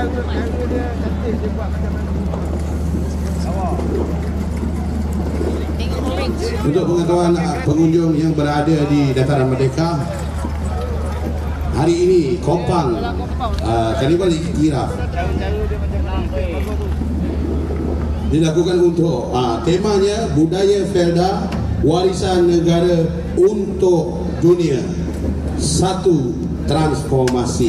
Untuk pengetahuan ah, pengunjung yang berada di Dataran Merdeka Hari ini Kompang uh, Karnival Iktiraf Dilakukan untuk uh, temanya Budaya Felda Warisan Negara untuk Dunia. Satu Transformasi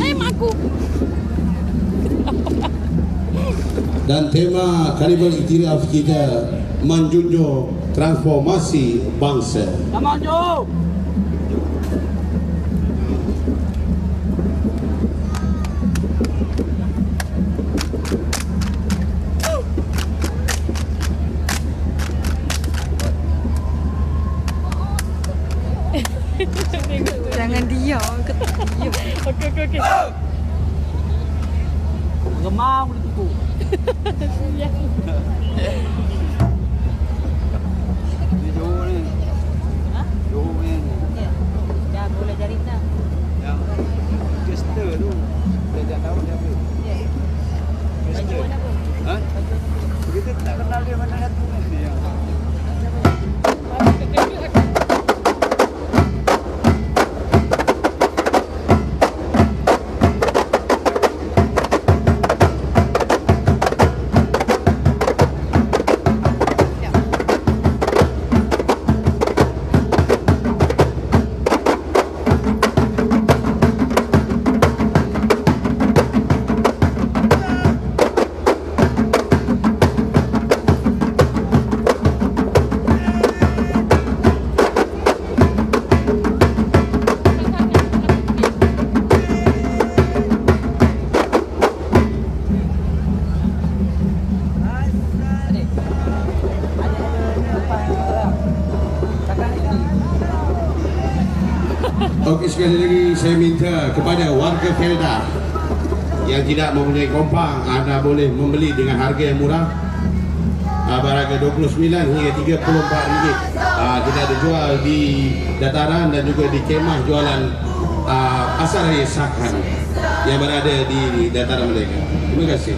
Dan tema Karnival Iktiraf kita Menjunjung transformasi bangsa Joe! Jangan diam. Okey okey okey. Gemar boleh tipu. Saya minta kepada warga Felda yang tidak mempunyai kompang anda boleh membeli dengan harga yang murah. Uh, berharga 29 hingga 34 ringgit. Uh, kita ada jual di dataran dan juga di kemah jualan uh, pasar raya Sakan yang berada di dataran mereka terima kasih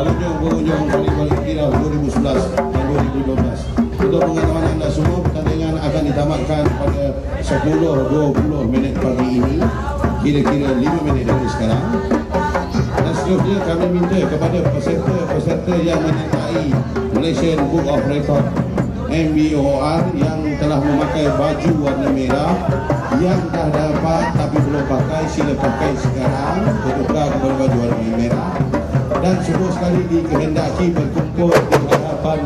pengunjung-pengunjung balik-balik kira 2011 dan 2012. Untuk pengetahuan anda semua, pertandingan akan ditamatkan pada 10.20 minit pagi ini, kira-kira 5 minit dari sekarang. Dan seterusnya kami minta kepada peserta-peserta yang menyertai Malaysian Book of Record MBOR yang telah memakai baju warna merah yang dah dapat tapi belum pakai sila pakai sekarang bertukar kepada baju warna merah dan semua sekali dikehendaki berkumpul di hadapan